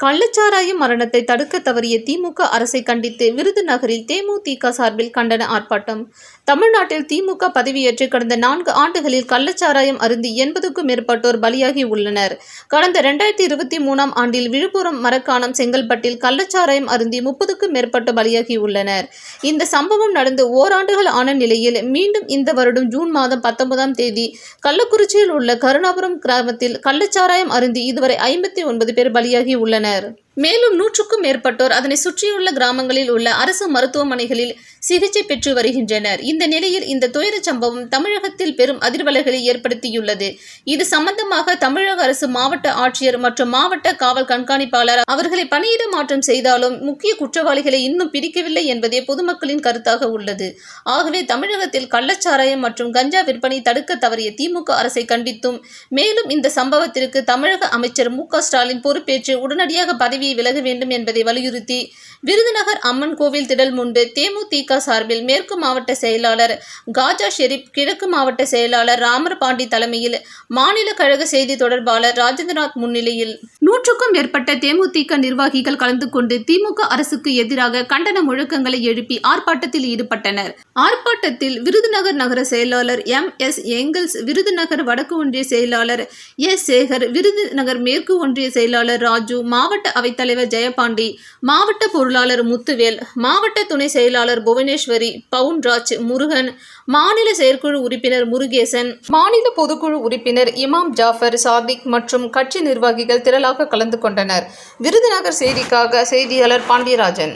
கள்ளச்சாராய மரணத்தை தடுக்க தவறிய திமுக அரசை கண்டித்து விருதுநகரில் தேமுதிக சார்பில் கண்டன ஆர்ப்பாட்டம். தமிழ்நாட்டில் திமுக பதவியேற்று கடந்த நான்கு ஆண்டுகளில் கள்ளச்சாராயம் அருந்தி எண்பதுக்கும் மேற்பட்டோர் பலியாகி உள்ளனர். கடந்த இரண்டாயிரத்தி இருபத்தி மூணாம் ஆண்டில் விழுப்புரம் மரக்காணம் செங்கல்பட்டில் கள்ளச்சாராயம் அருந்தி முப்பதுக்கும் மேற்பட்ட பலியாகி உள்ளனர். இந்த சம்பவம் நடந்து ஓராண்டுகள் ஆன நிலையில் மீண்டும் இந்த வருடம் ஜூன் மாதம் பத்தொன்பதாம் தேதி கள்ளக்குறிச்சியில் உள்ள கருணாபுரம் கிராமத்தில் கள்ளச்சாராயம் அருந்தி இதுவரை ஐம்பத்தி ஒன்பது பேர் பலியாகி உள்ளனர். உள்ளனர் மேலும் நூற்றுக்கும் மேற்பட்டோர் அதனை சுற்றியுள்ள கிராமங்களில் உள்ள அரசு மருத்துவமனைகளில் சிகிச்சை பெற்று வருகின்றனர். இந்த நிலையில் இந்த துயரச் சம்பவம் தமிழகத்தில் பெரும் அதிர்வலைகளை ஏற்படுத்தியுள்ளது. இது சம்பந்தமாக தமிழக அரசு மாவட்ட ஆட்சியர் மற்றும் மாவட்ட காவல் கண்காணிப்பாளர் அவர்களை பணியிட மாற்றம் செய்தாலும் முக்கிய குற்றவாளிகளை இன்னும் பிடிக்கவில்லை என்பதே பொதுமக்களின் கருத்தாக உள்ளது. ஆகவே தமிழகத்தில் கள்ளச்சாராயம் மற்றும் கஞ்சா விற்பனை தடுக்க தவறிய திமுக அரசை கண்டித்தும் மேலும் இந்த சம்பவத்திற்கு தமிழக அமைச்சர் மு க ஸ்டாலின் பொறுப்பேற்று உடனடியாக பதவி பதவி விலக வேண்டும் என்பதை வலியுறுத்தி விருதுநகர் அம்மன் கோவில் திடல் முன்பு தேமுதிக சார்பில் மேற்கு மாவட்ட செயலாளர் காஜா ஷெரீப் கிழக்கு மாவட்ட செயலாளர் ராமர் பாண்டி தலைமையில் மாநில கழக செய்தி தொடர்பாளர் ராஜேந்திரநாத் முன்னிலையில் நூற்றுக்கும் மேற்பட்ட தேமுதிக நிர்வாகிகள் கலந்து கொண்டு திமுக அரசுக்கு எதிராக கண்டன முழக்கங்களை எழுப்பி ஆர்ப்பாட்டத்தில் ஈடுபட்டனர். ஆர்ப்பாட்டத்தில் விருதுநகர் நகர செயலாளர் எம். எஸ். ஏங்கல்ஸ் விருதுநகர் வடக்கு ஒன்றிய செயலாளர் எஸ். சேகர் விருதுநகர் மேற்கு ஒன்றிய செயலாளர் ராஜு மாவட்ட அவை அவைத்தலைவர் ஜெயபாண்டி மாவட்ட பொருளாளர் முத்துவேல் மாவட்ட துணை செயலாளர் புவனேஸ்வரி பவுன்ராஜ் முருகன் மாநில செயற்குழு உறுப்பினர் முருகேசன் மாநில பொதுக்குழு உறுப்பினர் இமாம் ஜாஃபர் சாதிக் மற்றும் கட்சி நிர்வாகிகள் திரளாக கலந்து கொண்டனர். விருதுநகர் செய்திக்காக செய்தியாளர் பாண்டியராஜன்.